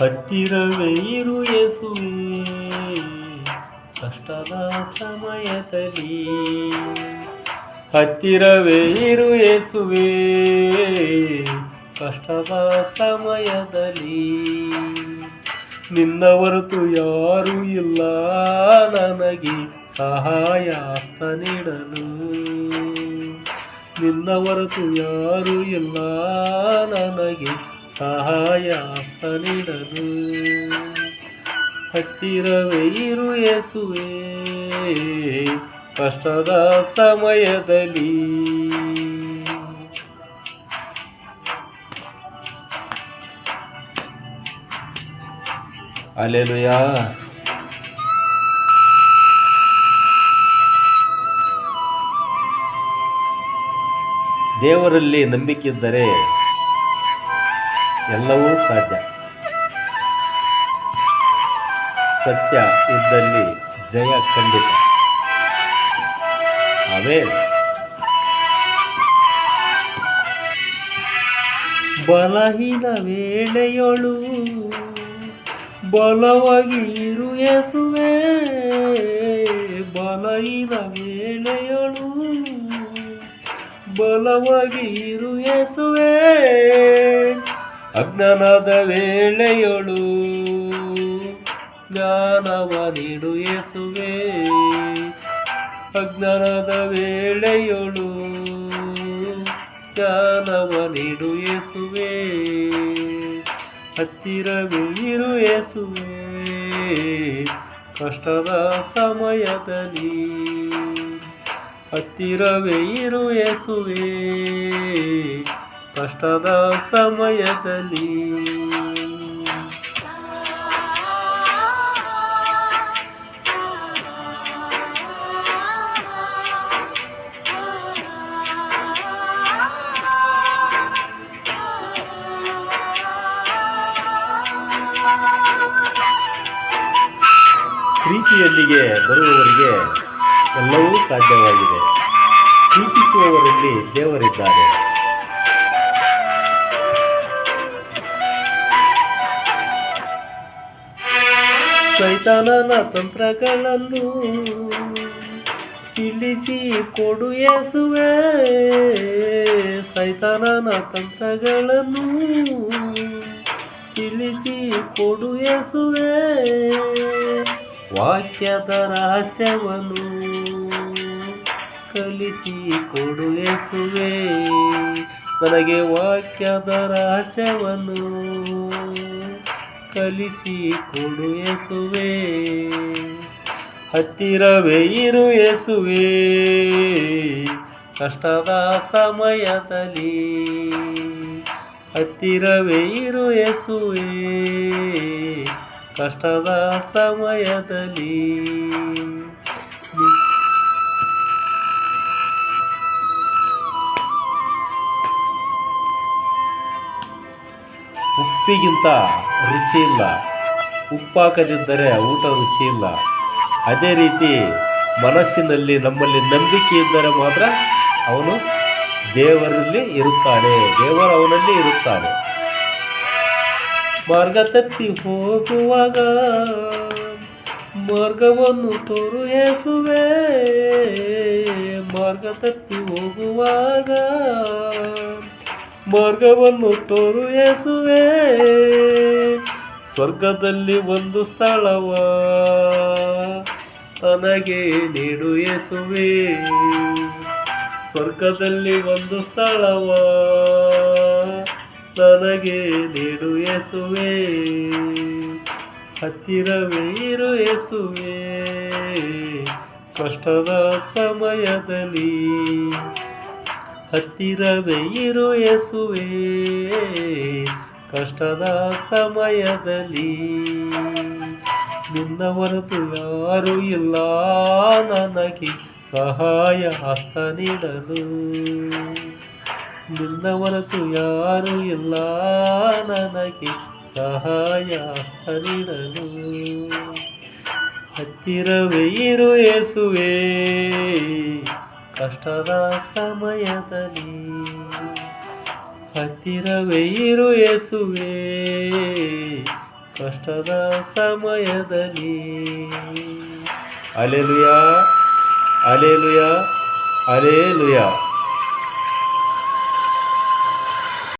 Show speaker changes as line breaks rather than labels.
ಹತ್ತಿರವೇ ಇರು ಯೇಸುವೆ. ಕಷ್ಟದ ಸಮಯದಲ್ಲಿ ಹತ್ತಿರವೇ ಇರು ಯೇಸುವೆ. ಕಷ್ಟದ ಸಮಯದಲ್ಲಿ ನಿನ್ನ ಹೊರತು ಯಾರೂ ಇಲ್ಲ. ನನಗೆ ಸಹಾಯ ಹಸ್ತ ನೀಡಲು. ನಿನ್ನ ಹೊರತು ಯಾರೂ ಇಲ್ಲ. ನನಗೆ ಸಹಾಯ ಹತ್ತಿರವೇ ಇರು ಎಸುವೆ ಕಷ್ಟದ ಸಮಯದಲ್ಲಿ. ಅಲೆಲುಯಾ ದೇವರಲ್ಲಿ ನಂಬಿಕೆ ಇದ್ದರೆ ಎಲ್ಲವೂ ಸಾಧ್ಯ. ಸತ್ಯ ಇದ್ದಲ್ಲಿ ಜಯ ಖಂಡಿತ. ಅವೇ. ಬಲಹೀನ ವೇಳೆಯೊಳು ಬಲವಾಗಿ ಇರು ಯೇಸುವೆ ಬಲಹೀನ ವೇಳೆಯೊಳು ಬಲವಾಗಿ ಇರು ಯೇಸುವೆ ಅಜ್ಞಾನದ ವೇಳೆಯೊಳು ಜ್ಞಾನವ ನೀಡು ಯೇಸುವೆ ಅಜ್ಞಾನದ ವೇಳೆಯೊಳು ಜ್ಞಾನವ ನೀಡು ಯೇಸುವೆ ಹತ್ತಿರವೇ ಇರು ಯೇಸುವೆ ಕಷ್ಟದ ಸಮಯದಲ್ಲಿ. ಹತ್ತಿರವೇ ಇರು ಯೇಸುವೆ ಕಷ್ಟದ ಸಮಯದಲ್ಲಿ. ಪ್ರೀತಿಯೊಂದಿಗೆ ಬರುವವರಿಗೆ ಎಲ್ಲವೂ ಸಾಧ್ಯವಾಗಿದೆ. ಪ್ರೀತಿಸುವವರಲ್ಲಿ ದೇವರಿದ್ದಾರೆ. ಸೈತಾನನ ತಂತ್ರಗಳನ್ನು ತಿಳಿಸಿ ಕೊಡು ಎಸುವೆ ಸೈತಾನನ ತಂತ್ರಗಳನ್ನು ತಿಳಿಸಿ ಕೊಡು ಎಸುವೆ ವಾಕ್ಯದ ರಹಸ್ಯವನ್ನು ಕಲಿಸಿ ಕೊಡು ಎಸುವೆ ನನಗೆ ವಾಕ್ಯದ ರಹಸ್ಯವನ್ನು ಕಲಿಸಿ ಕೊಡು ಎಸುವೆ ಹತ್ತಿರವೇ ಇರು ಎಸುವೆ ಕಷ್ಟದ ಸಮಯದಲ್ಲಿ ಹತ್ತಿರವೇ ಇರು ಎಸುವೆ ಕಷ್ಟದ ಸಮಯದಲ್ಲಿ ಉಪ್ಪಿಗಿಂತ ರುಚಿ ಇಲ್ಲ ಉಪ್ಪಾಕದಿದ್ದರೆ ಊಟ ರುಚಿ ಇಲ್ಲ ಅದೇ ರೀತಿ ಮನಸ್ಸಿನಲ್ಲಿ ನಮ್ಮಲ್ಲಿ ನಂಬಿಕೆ ಇದ್ದರೆ ಮಾತ್ರ ಅವನು ದೇವರಲ್ಲಿ ಇರುತ್ತಾನೆ. ದೇವರು ಅವನಲ್ಲಿ ಇರುತ್ತಾನೆ. ಮಾರ್ಗ ತಪ್ಪಿ ಹೋಗುವಾಗ ಮಾರ್ಗವನ್ನು ತೋರು ಎಸುವೆ ಮಾರ್ಗ ತಪ್ಪಿ ಹೋಗುವಾಗ ಮಾರ್ಗವನ್ನು ತೋರು ಎಸುವೆ ಸ್ವರ್ಗದಲ್ಲಿ ಒಂದು ಸ್ಥಳವ. ನನಗೆ ನೀಡು ಎಸುವೆ ಸ್ವರ್ಗದಲ್ಲಿ ಒಂದು ಸ್ಥಳವ. ನನಗೆ ನೀಡು ಎಸುವೆ ಹತ್ತಿರವೇ ಇರು ಎಸುವೆ ಕಷ್ಟದ ಸಮಯದಲ್ಲಿ ಹತ್ತಿರವೇ ಇರು ಯೇಸುವೆ, ಕಷ್ಟದ ಸಮಯದಲ್ಲಿ. ನಿನ್ನ ಹೊರತು ಯಾರೂ ಇಲ್ಲ, ನನಗೆ ಸಹಾಯ ಹಸ್ತ ನೀಡಲು. ನಿನ್ನ ಹೊರತು ಯಾರೂ ಇಲ್ಲ, ನನಗೆ ಸಹಾಯ ಹಸ್ತ ನೀಡಲು. ಹತ್ತಿರವೇ ಇರು ಯೇಸುವೆ ಕಷ್ಟದ ಸಮಯದಲ್ಲಿ ಹತ್ತಿರವೇ ಇರು ಎಸುವೆ ಕಷ್ಟದ ಸಮಯದಲ್ಲಿ. Alleluia alleluia alleluia.